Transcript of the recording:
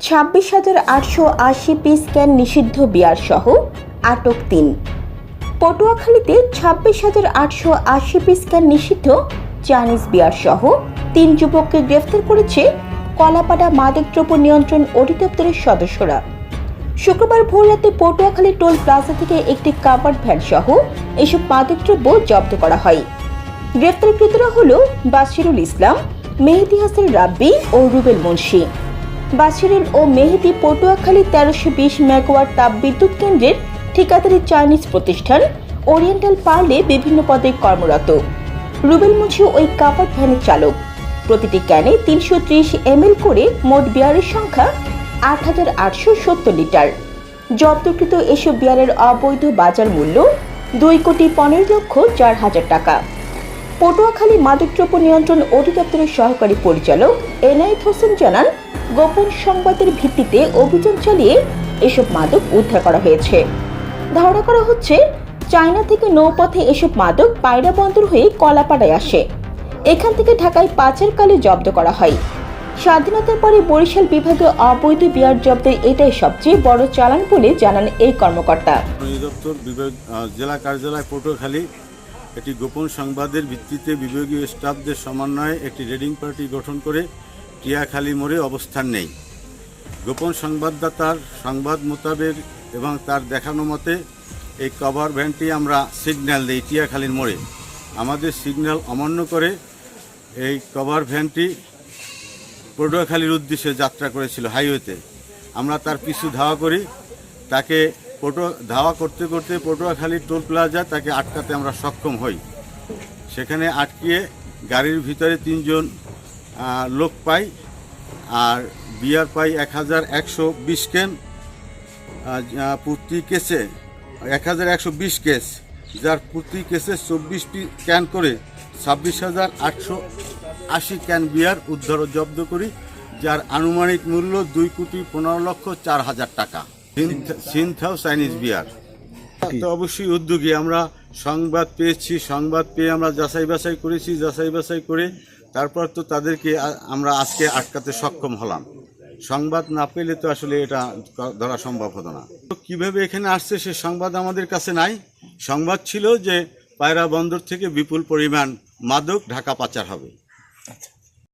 ছাব্বিশ হাজার আটশো আশি পিস ক্যান নিষিদ্ধ বিয়ার সহ আটক তিন। পটুয়াখালীতে ছাব্বিশ হাজার আটশো আশি পিস ক্যান নিষিদ্ধ চাইনিজ বিয়ার সহ তিন যুবককে গ্রেফতার করেছে কলাপাড়া মাদকদ্রব্য নিয়ন্ত্রণ অধিদপ্তরের সদস্যরা। শুক্রবার ভোর রাতে পটুয়াখালী টোল প্লাজা থেকে একটি কাভার্ড ভ্যান সহ এসব মাদকদ্রব্য জব্দ করা হয়। গ্রেফতারকৃতরা হল বাসিরুল ইসলাম, মেহেদি হাসান রাব্বি ও রুবেল মুন্সি। বাসিরুল ও মেহেদি পটুয়াখালী তেরোশো বিশ মেগাওয়াট তাপ বিদ্যুৎ কেন্দ্রের ঠিকাদারি চাইনিজ প্রতিষ্ঠান ওরিয়েন্টাল পার্লে বিভিন্ন পদে কর্মরত। রুবেল মুন্সি ওই কাভার্ড ভ্যানের চালক। প্রতিটি ক্যানে তিনশো ত্রিশ এমএল করে মোট বিয়ারের সংখ্যা আট হাজার আটশো সত্তর লিটার। জব্দকৃত এসব বিয়ারের অবৈধ বাজার মূল্য দুই কোটি পনেরো লক্ষ চার হাজার টাকা। পটুয়াখালী মাদকদ্রব্য নিয়ন্ত্রণ অধিদপ্তরের সহকারী পরিচালক এনায়েত হোসেন জানান গোপন সংবাদের ভিত্তিতে অভিযান চালিয়ে এসব মাদক উদ্ধার করা হয়েছে। ধারণা করা হচ্ছে, চায়না থেকে নৌপথে এসব মাদক পায়রা বন্দর হয়ে কলাপাড়ায় আসে। এখান থেকে ঢাকায় পাচারকালে জব্দ করা হয়। স্বাধীনতার পরে বরিশাল বিভাগে অবৈধ বিয়ার জব্দের এটাই সবচেয়ে বড় চালান বলে জানান এই কর্মকর্তা। জেলা কার্যালয় পটুয়াখালী একটি গোপন সংবাদের ভিত্তিতে বিভাগীয় স্টাফদের সমন্বয়ে একটি রেডিং পার্টি গঠন করে টিয়াখালী মোড়ে অবস্থান নেই। গোপন সংবাদদাতার সংবাদ মোতাবেক এবং তার দেখানো মতে, এই কভার ভ্যানটি আমরা সিগন্যাল দিই টিয়াখালীর মোড়ে। আমাদের সিগন্যাল অমান্য করে এই কভার ভ্যানটি পটুয়াখালীর উদ্দেশ্যে যাত্রা করেছিল হাইওয়েতে। আমরা তার পিছু ধাওয়া করি, তাকে পটুয়া ধাওয়া করতে করতে পটুয়াখালী টোল প্লাজা তাকে আটকাতে আমরা সক্ষম হই। সেখানে আটকিয়ে গাড়ির ভিতরে তিনজন লোক পাই আর বিয়ার পাই এক হাজার একশো বিশ কেন প্রতি কেসে এক হাজার একশো বিশ কেস যার প্রতি কেসে চব্বিশটি ক্যান করে ছাব্বিশ হাজার আটশো আশি ক্যান বিয়ার উদ্ধার ও জব্দ করি যার আনুমানিক মূল্য দুই কোটি পনেরো লক্ষ চার হাজার টাকা। Tsingtao- Tsingtao Chinese beer. তো অবশ্যই উদ্যোগী আমরা সংবাদ পেয়েছি সংবাদ পেয়ে আমরা যাচাই বাছাই করেছি যাচাই বাছাই করে তারপর তো তাদেরকে আমরা আজকে আটকাতে সক্ষম হলাম। সংবাদ না পেলে তো আসলে এটা ধরা সম্ভব হতো না। কীভাবে এখানে আসছে সে সংবাদ আমাদের কাছে নাই। সংবাদ ছিল যে পায়রা বন্দর থেকে বিপুল পরিমাণ মাদক ঢাকা পাচার হবে।